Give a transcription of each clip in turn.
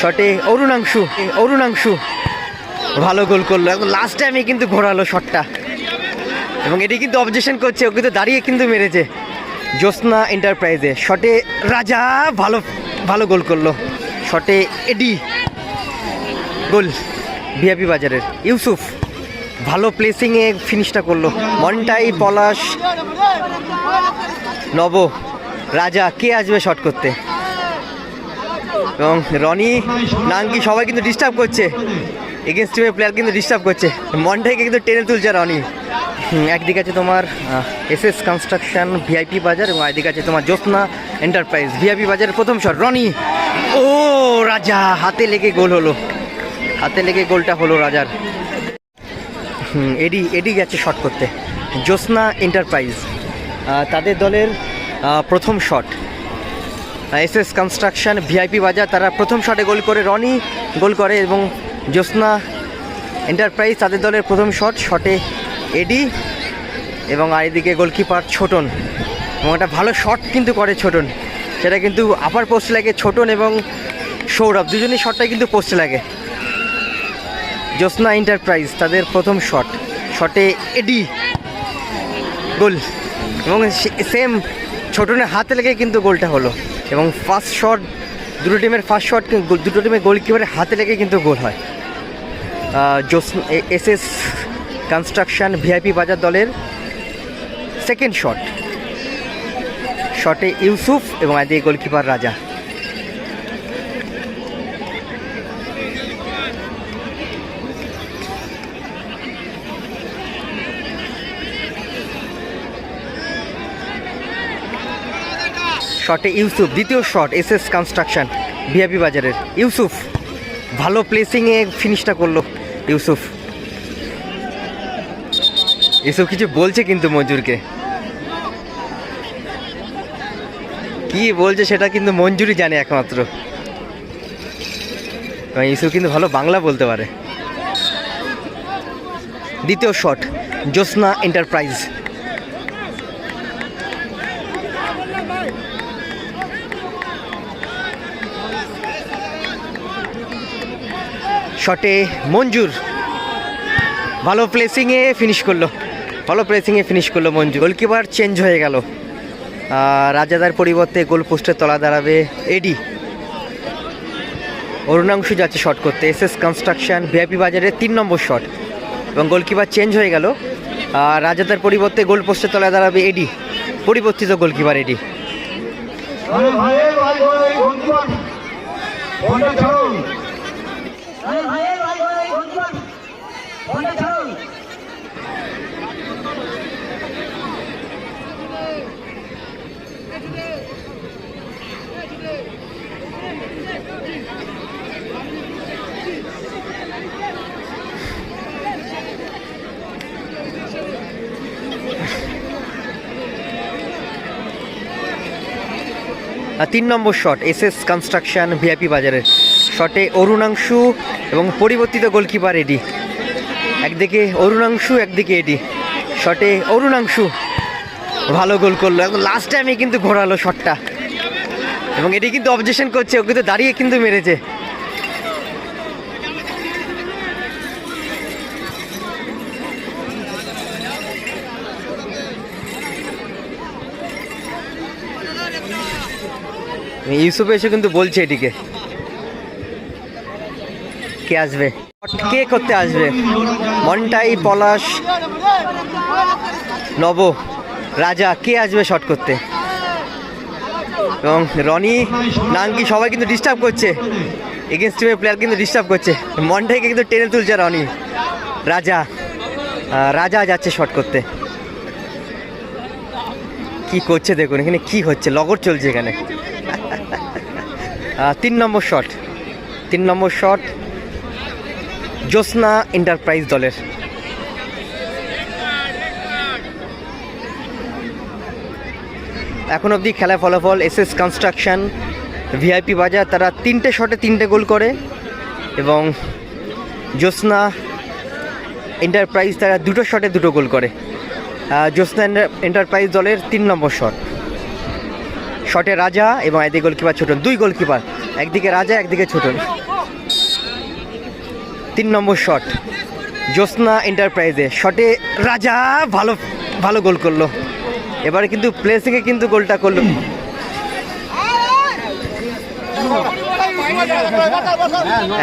শটে অরুণাংশু অরুণাংশু ভালো গোল করল। এখন লাস্ট টাইমে কিন্তু ঘোরালো শটটা। এবং এটি কিন্তু অবজেকশন করছে, ও কিন্তু দাঁড়িয়ে কিন্তু মেরেছে জ্যোৎস্না এন্টারপ্রাইজে শটে রাজা ভালো ভালো গোল করল। শটে এডি গোল ভিআপি বাজারের। ইউসুফ ভালো প্লেসিংয়ে ফিনিশটা করল। মনটাই, পলাশ, নব, রাজা, কে আসবে শট করতে? এবং রনি নাঙ্কি সবাই কিন্তু ডিস্টার্ব করছে। এগেনস্ট টিমের প্লেয়ার কিন্তু ডিস্টার্ব করছে। মনটাকে কিন্তু টেনে তুলছে রনি। একদিকে আছে তোমার এস এস কনস্ট্রাকশন ভিআইপি বাজার এবং একদিকে আছে তোমার জ্যোৎস্না এন্টারপ্রাইজ ভিআইপি বাজারের প্রথম শট রনি, ও রাজা, হাতে লেগে গোল হলো। হাতে লেগে গোলটা হলো রাজার। এডি এডি গেছে শট করতে। জ্যোৎস্না এন্টারপ্রাইজ তাদের দলের প্রথম shot S S construction VIP Bazar, তারা প্রথম শটে গোল করে, রনি গোল করে এবং জ্যোৎস্না এন্টারপ্রাইজ তাদের দলের প্রথম শট, শটে এডি এবং আর এদিকে গোলকিপার ছোটন। এবং একটা ভালো শট কিন্তু করে ছোটন। সেটা কিন্তু আপার পোস্ট লাগে ছোটন এবং সৌরভ। দুজনেই শটটা কিন্তু পোস্ট লাগে। জ্যোৎস্না এন্টারপ্রাইজ, তাদের প্রথম শট, শটে এডি গোল। এবং সেম ছোটনের হাতে লেগে কিন্তু গোলটা হলো। এবং ফার্স্ট শট দুটো টিমের ফার্স্ট শট দুটো টিমের গোলকিপারের হাতে লেগে কিন্তু গোল হয়। জোস এস এস কনস্ট্রাকশান ভিআইপি বাজার দলের সেকেন্ড শট শটে ইউসুফ এবং আদি গোলকিপার রাজা। শটে ইউসুফ, দ্বিতীয় shot S S construction VIP বাজারের ইউসুফ, ভালো প্লেসিংয়ে ফিনিশটা করল ইউসুফ। ইউসুফ কিছু বলছে কিন্তু মঞ্জুরকে। কি বলছে সেটা কিন্তু মঞ্জুরই জানে একমাত্র। ইউসুফ কিন্তু ভালো বাংলা বলতে পারে। দ্বিতীয় শট, জ্যোৎস্না এন্টারপ্রাইজ শটে মঞ্জুর ভালো প্লেসিংয়ে ফিনিশ করল ভালো প্লেসিংয়ে ফিনিশ করল মঞ্জুর গোলকিপার চেঞ্জ হয়ে গেল রাজাদার পরিবর্তে গোল পোস্টের তলা দাঁড়াবে এডি অরুণাংশু যাচ্ছে শট করতে এস এস কনস্ট্রাকশন ভিআইপি বাজারের তিন নম্বর শট এবং গোলকিপার চেঞ্জ হয়ে গেল আর রাজাদার পরিবর্তে গোল পোস্টের তলায় দাঁড়াবে এডি পরিবর্তিত গোলকিপার এডি ভাই ভাই ভাই বন্ধুগণ ফোনটা ছাড়ুন আরে ভাই ভাই ভাই বন্ধুগণ ফোনটা ছাড়ুন আর তিন নম্বর shot S S construction VIP বাজারের শটে অরুণাংশু এবং পরিবর্তিত গোলকিপার এটি একদিকে অরুণাংশু, একদিকে এডি শটে অরুণাংশু, ভালো গোল করল। এবং লাস্ট টাইমে কিন্তু ঘোরালো শটটা এবং এটি কিন্তু অবজেকশন করছে, ও কিন্তু দাঁড়িয়ে কিন্তু মেরেছে। ইউসুফ এসে কিন্তু বলছে এটিকে। কে আসবে? কে করতে আসবে? মন্টাই পলাশ। নব। রাজা, কে আসবে শট করতে? এবং রনি নাঙ্কি সবাই কিন্তু ডিস্টার্ব করছে। এগেনস্ট টিমের প্লেয়ার কিন্তু ডিস্টার্ব করছে। মনটাকে কিন্তু টেনে তুলছে রনি। রাজা রাজা যাচ্ছে শট করতে। কি করছে দেখুন, এখানে কি হচ্ছে? লগর চলছে এখানে। তিন নম্বর শট তিন নম্বর শট জ্যোৎস্না এন্টারপ্রাইজ দলের। এখন অবধি খেলার ফলাফল S S construction VIP Bazar, তারা তিনটে শটে তিনটে গোল করে এবং জ্যোৎস্না এন্টারপ্রাইজ তারা দুটো শটে দুটো গোল করে। জ্যোৎস্না এন্টারপ্রাইজ দলের তিন নম্বর শট শটে রাজা এবং একদিকে গোলকিপার ছোট, দুই গোলকিপার। একদিকে রাজা, একদিকে ছোটন তিন নম্বর শট। জ্যোৎস্না এন্টারপ্রাইজে। শটে রাজা ভালো ভালো গোল করল। এবারে কিন্তু প্লেসিংয়ে কিন্তু গোলটা করল।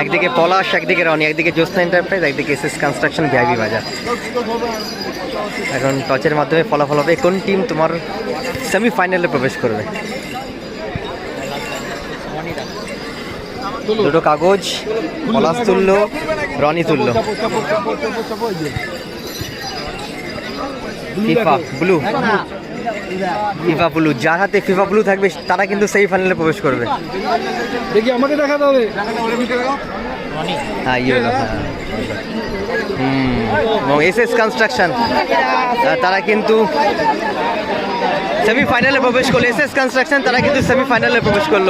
একদিকে পলাশ, একদিকে রনি, একদিকে জ্যোৎস্না এন্টারপ্রাইজ, একদিকে S S construction VIP Bazar. এখন টচের মাধ্যমে ফলাফল হবে। কোন টিম তোমার সেমিফাইনালে প্রবেশ করবে? দুটো কাগজ পলাশ তুলল রনি তুলল ফিফা ব্লু। ফিফা ব্লু যার হাতে ফিফা ব্লু থাকবে তারা কিন্তু সেই ফাইনালে প্রবেশ করবে। দেখি আমাকে দেখাতে হবে। হ্যাঁ ইয়ে হ্যাঁ। হুম এস এস কনস্ট্রাকশন তারা কিন্তু সেমিফাইনালে প্রবেশ করল। এস এস কনস্ট্রাকশন তারা কিন্তু সেমিফাইনালে প্রবেশ করল।